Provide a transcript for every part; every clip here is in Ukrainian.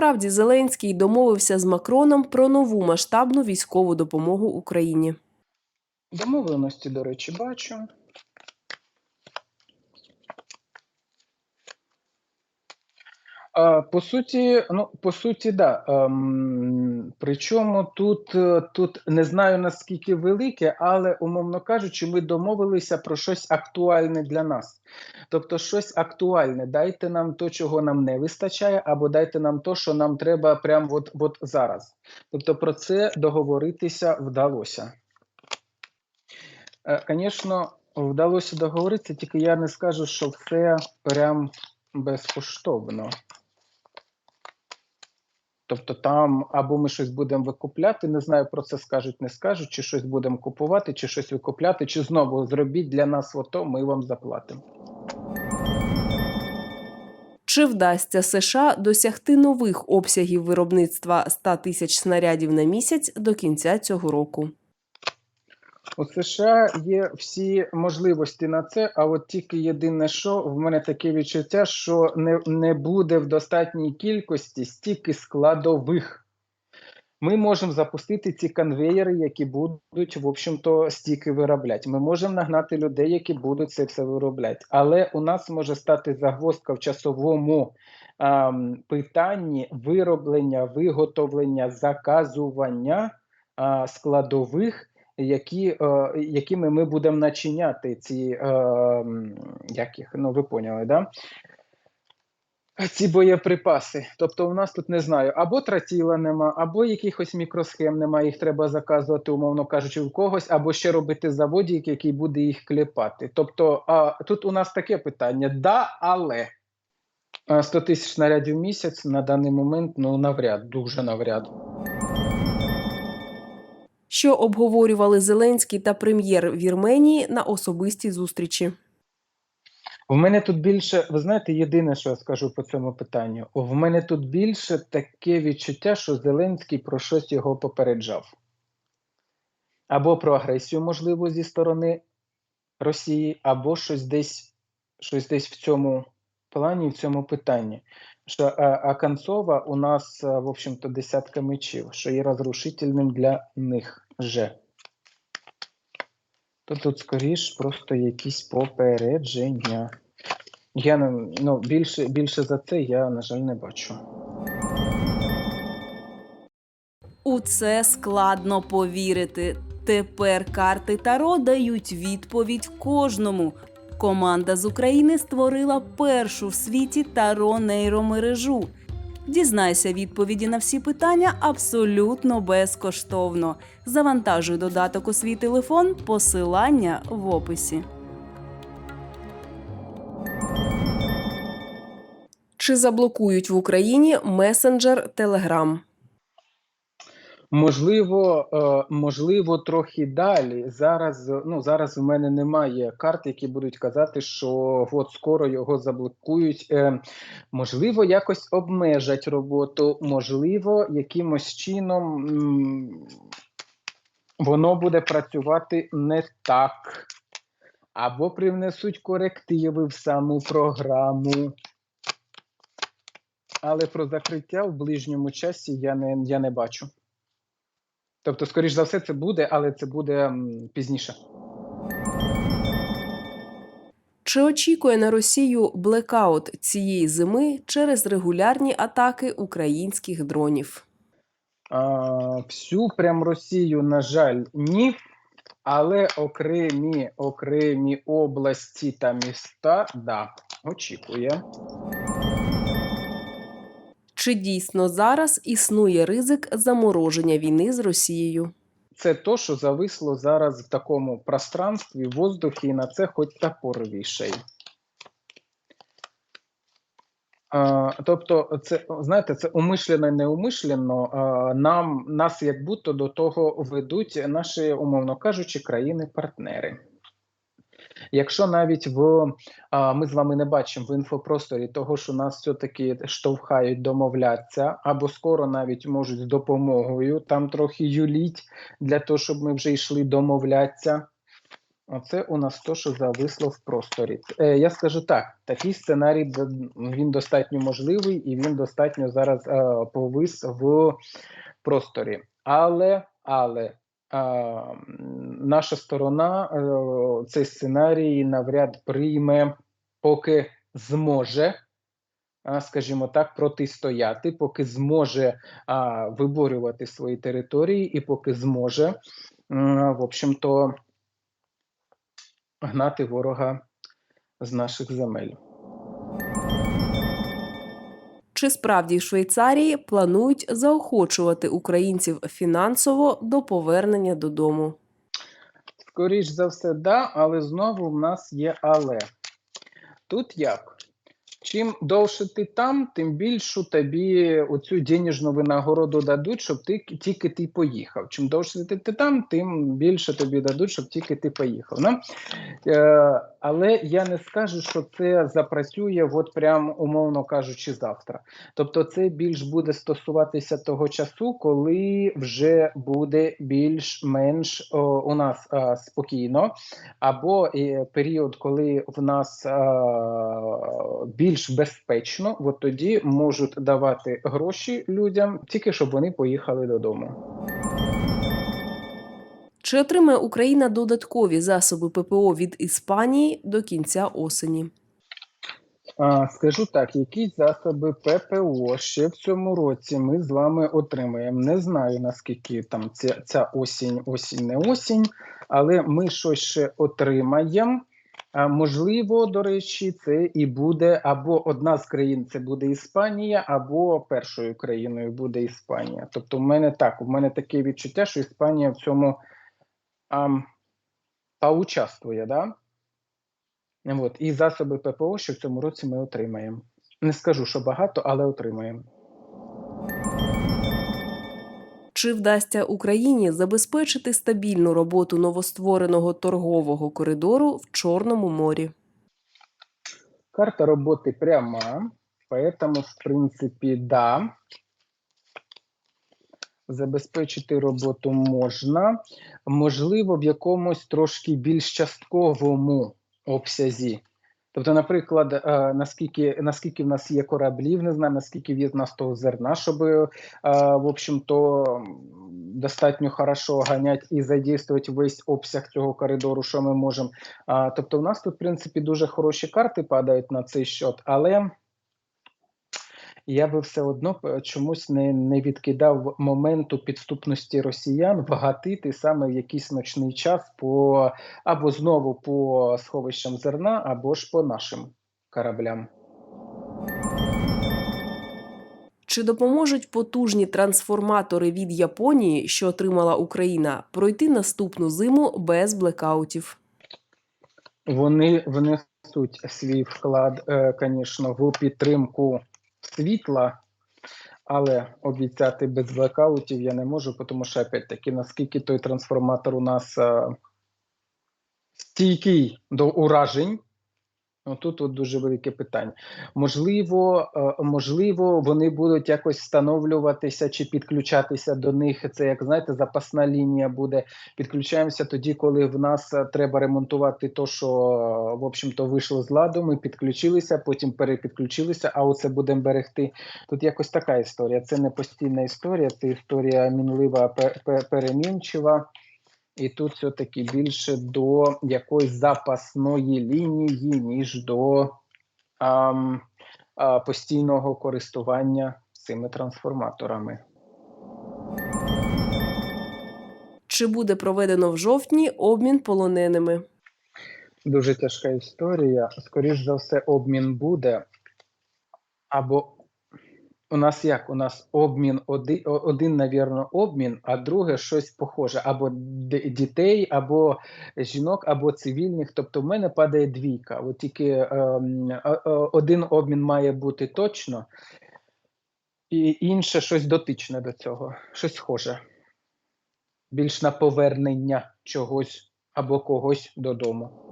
справді Зеленський домовився з Макроном про нову масштабну військову допомогу Україні. Домовленості, до речі, бачу. По суті, ну, по суті, да. Ем, причому тут, е, тут не знаю наскільки велике, але, умовно кажучи, ми домовилися про щось актуальне для нас. Тобто, щось актуальне. Дайте нам то, чого нам не вистачає, або дайте нам то, що нам треба прямо от, от зараз. Тобто, про це договоритися вдалося. Звісно, вдалося договоритися, тільки я не скажу, що все прям безкоштовно. Тобто там або ми щось будемо викупляти, не знаю, про це скажуть, не скажуть, чи щось будемо купувати, чи щось викупляти, чи знову зробіть для нас ото, ми вам заплатимо. Чи вдасться США досягти нових обсягів виробництва 100 тисяч снарядів на місяць до кінця цього року? У США є всі можливості на це, а от тільки єдине, що в мене таке відчуття, що не, не буде в достатній кількості стільки складових. Ми можемо запустити ці конвеєри, які будуть, в общем-то, стільки виробляти. Ми можемо нагнати людей, які будуть це все виробляти. Але у нас може стати загвоздка в часовому ем, питанні вироблення, виготовлення, заказування а, складових які, е, якими ми будемо начиняти ці, е, як їх, ну ви поняли, да? Ці боєприпаси. Тобто, у нас тут не знаю, або тротіла нема, або якихось мікросхем нема, їх треба заказувати, умовно кажучи, в когось, або ще робити заводик, який буде їх клепати. Тобто, а, тут у нас таке питання: да, але А 100 тисяч снарядів в місяць на даний момент ну навряд, дуже навряд. Що обговорювали Зеленський та прем'єр Вірменії на особистій зустрічі? В мене тут більше, ви знаєте, єдине, що я скажу по цьому питанню. В мене тут більше таке відчуття, що Зеленський про щось його попереджав. Або про агресію, можливо, зі сторони Росії, або щось десь, щось десь в цьому плані, в цьому питанні. Що а, а Концова у нас, в общем-то, десятка мечів, що є розрушительним для них же. То тут скоріш просто якісь попередження. Я ну більше більше за це я, на жаль, не бачу. У це складно повірити. Тепер карти Таро дають відповідь кожному. Команда з України створила першу в світі Таро нейромережу. Дізнайся відповіді на всі питання абсолютно безкоштовно. Завантажуй додаток у свій телефон, посилання в описі. Чи заблокують в Україні месенджер Телеграм? Можливо, е, можливо, трохи далі. Зараз ну зараз в мене немає карт, які будуть казати, що от скоро його заблокують. Е, можливо, якось обмежать роботу, можливо, якимось чином воно буде працювати не так, або привнесуть корективи в саму програму. Але про закриття в ближньому часі я не, я не бачу. Тобто, скоріш за все, це буде, але це буде пізніше. Чи очікує на Росію блекаут цієї зими через регулярні атаки українських дронів? А, всю прям Росію, на жаль, ні. Але окремі, окремі області та міста, да, очікує. Чи дійсно зараз існує ризик замороження війни з Росією? Це то, що зависло зараз в такому пространстві, в воздухі, і на це хоч топор вішай. А, тобто, це знаєте, це умишлено і неумишлено. А, нам нас як будто до того ведуть наші, умовно кажучи, країни-партнери. Якщо навіть в ми з вами не бачимо в інфопросторі того, що нас все-таки штовхають домовлятися, або скоро навіть можуть з допомогою там трохи юліть для того, щоб ми вже йшли домовлятися. Оце у нас то, що зависло в просторі. Е, я скажу так: такий сценарій він достатньо можливий і він достатньо зараз е, повис в просторі. Але, але наша сторона е, цей сценарій навряд прийме, поки зможе. а, Скажімо так, протистояти, поки зможе а, виборювати свої території, і поки зможе, м, в общем-то, гнати ворога з наших земель. Чи справді в Швейцарії планують заохочувати українців фінансово до повернення додому? Скоріш за все, да, але знову в нас є але. Тут як? Чим довше ти там, тим більшу тобі оцю денежну винагороду дадуть, щоб ти тільки ти поїхав. Чим довше ти, ти там, тим більше тобі дадуть, щоб тільки ти поїхав. Ну? Е, але я не скажу, що це запрацює, от прям умовно кажучи, завтра. Тобто, це більш буде стосуватися того часу, коли вже буде більш-менш о, у нас а, спокійно, або е, період, коли в нас а, більш безпечно, от тоді можуть давати гроші людям, тільки щоб вони поїхали додому. Чи отримає Україна додаткові засоби ППО від Іспанії до кінця осені? Скажу так, якісь засоби ППО ще в цьому році ми з вами отримаємо. Не знаю наскільки там ця, ця осінь, осінь, не осінь, але ми щось ще отримаємо. А, можливо, до речі, це і буде або одна з країн це буде Іспанія, або першою країною буде Іспанія. Тобто, в мене так, у мене таке відчуття, що Іспанія в цьому ам, поучаствує, да? От, і засоби ППО, що в цьому році ми отримаємо. Не скажу, що багато, але отримаємо. Чи вдасться Україні забезпечити стабільну роботу новоствореного торгового коридору в Чорному морі? Карта роботи пряма, поэтому, в принципі, да. Забезпечити роботу можна. Можливо, в якомусь трошки більш частковому обсязі. Тобто, наприклад, е, наскільки, наскільки в нас є кораблів, не знаю, наскільки є нас того зерна, щоб, е, в общем-то, достатньо хорошо ганять і задействувати весь обсяг цього коридору, що ми можемо. Тобто, у нас тут, в принципі, дуже хороші карти падають на цей счет, але я би все одно е, чомусь не, не відкидав моменту підступності росіян вгатити саме в якийсь ночний час по або знову по сховищам зерна, або ж по нашим кораблям. Чи допоможуть потужні трансформатори від Японії, що отримала Україна, пройти наступну зиму без блекаутів? Вони внесуть свій вклад, е, звісно, в підтримку світла, але обіцяти без блекаутів я не можу, тому що опять-таки, наскільки той трансформатор у нас а, стійкий до уражень. Ну, тут от дуже велике питання. Можливо, е, можливо, вони будуть якось встановлюватися чи підключатися до них. Це як знаєте, запасна лінія буде. Підключаємося тоді, коли в нас е, треба ремонтувати то, що е, в общем-то вийшло з ладу. Ми підключилися, потім перепідключилися. А оце будемо берегти. Тут якось така історія. Це не постійна історія, це історія мінлива, пе- пе- перемінчива. І тут все-таки більше до якоїсь запасної лінії, ніж до ам, а, постійного користування цими трансформаторами. Чи буде проведено в жовтні обмін полоненими? Дуже тяжка історія. Скоріш за все, обмін буде. Або у нас як? У нас обмін один, один, навірно, обмін, а друге щось похоже. Або дітей, або жінок, або цивільних. Тобто в мене падає двійка. От тільки е, один обмін має бути точно, і інше щось дотичне до цього, щось схоже. Більш на повернення чогось або когось додому.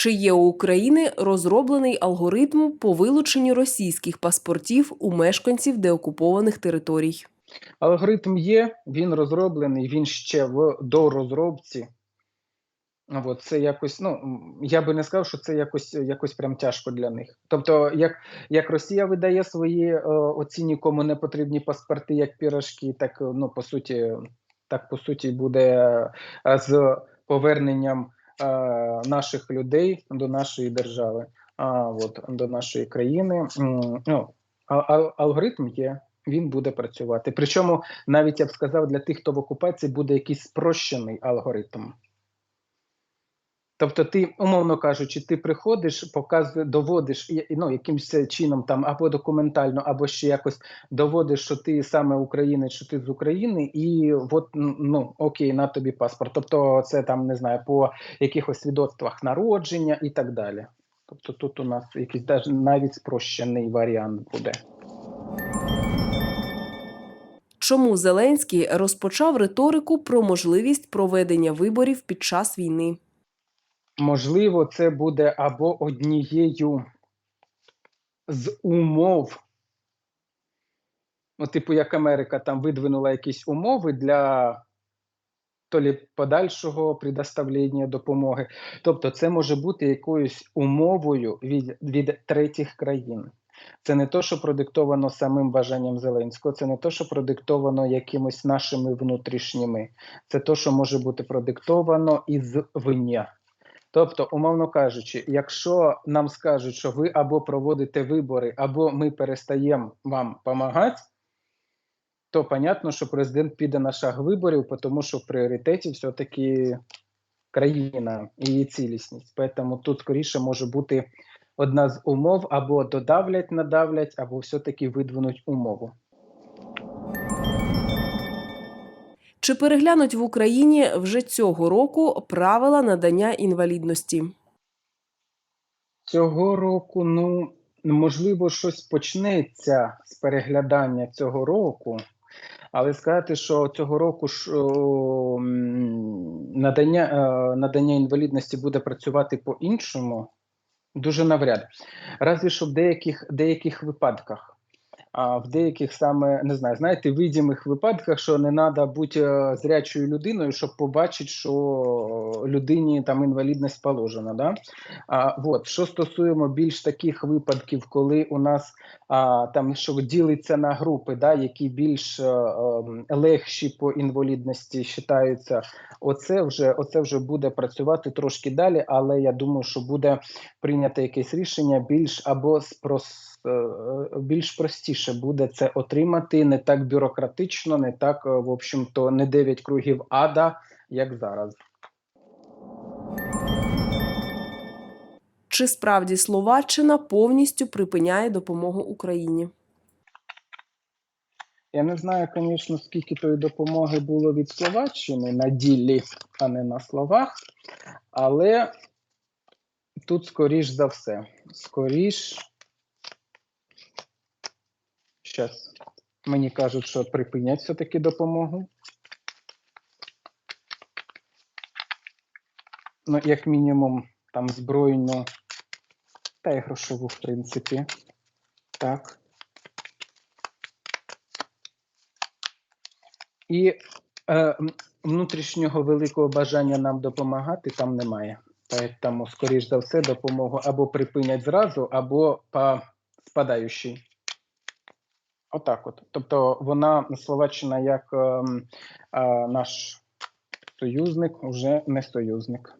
Чи є у України розроблений алгоритм по вилученню російських паспортів у мешканців деокупованих територій? Алгоритм є, він розроблений, він ще в дорозробці. От, це якось, ну, я би не сказав, що це якось, якось прям тяжко для них. Тобто, як, як Росія видає свої е, оці нікому не потрібні паспорти, як пірожки, так, ну, по суті, так, по суті, буде е, з поверненням наших людей до нашої держави, а, от, до нашої країни. Ну, алгоритм є, він буде працювати. Причому, навіть я б сказав, для тих, хто в окупації, буде якийсь спрощений алгоритм. Тобто, ти, умовно кажучи, ти приходиш, показує, доводиш ну, якимось чином там або документально, або ще якось доводиш, що ти саме українець, що ти з України, і от ну окей, на тобі паспорт. Тобто, це там не знаю, по якихось свідоцтвах народження і так далі. Тобто тут у нас якийсь навіть спрощений варіант буде. Чому Зеленський розпочав риторику про можливість проведення виборів під час війни? Можливо, це буде або однією з умов. Ну, типу, як Америка там видвинула якісь умови для то лі подальшого предоставлення допомоги. Тобто, це може бути якоюсь умовою від, від третіх країн. Це не то, що продиктовано самим бажанням Зеленського, це не то, що продиктовано якимось нашими внутрішніми. Це то, що може бути продиктовано із виня. Тобто, умовно кажучи, якщо нам скажуть, що ви або проводите вибори, або ми перестаємо вам допомагати, то понятно, що президент піде на шаг виборів, тому що в пріоритеті все-таки країна і її цілісність. Тому тут скоріше може бути одна з умов або додавлять, надавлять, або все-таки видвинуть умову. Чи переглянуть в Україні вже цього року правила надання інвалідності? Цього року, ну можливо, щось почнеться з переглядання цього року, але сказати, що цього року ж надання, е, надання інвалідності буде працювати по-іншому, дуже навряд. Разве що в деяких, деяких випадках. А в деяких саме не знаю, знаєте, видимих випадках, що не треба бути е, зрячою людиною, щоб побачити, що людині там інвалідність положена. Да? А, вот. Що стосуємо більш таких випадків, коли у нас там що ділиться на групи, да, які більш е, е, легші по інвалідності вважаються, оце вже, оце вже буде працювати трошки далі, але я думаю, що буде прийнято якесь рішення більш або спрос, е, більш простіше буде це отримати, не так бюрократично, не так, е, в общем-то, не 9 кругів ада, як зараз. Чи справді Словаччина повністю припиняє допомогу Україні? Я не знаю, звісно, скільки тої допомоги було від Словаччини на ділі, а не на словах, але тут скоріш за все. Скоріш. Щас. Мені кажуть, що припинять все-таки допомогу. Ну, як мінімум, там збройну та й грошову, в принципі. Так. І е, внутрішнього великого бажання нам допомагати там немає. Тому, скоріш за все, допомогу або припинять зразу, або по спадаючій. Отак от. Тобто вона, Словаччина, як ем, е, наш союзник, вже не союзник.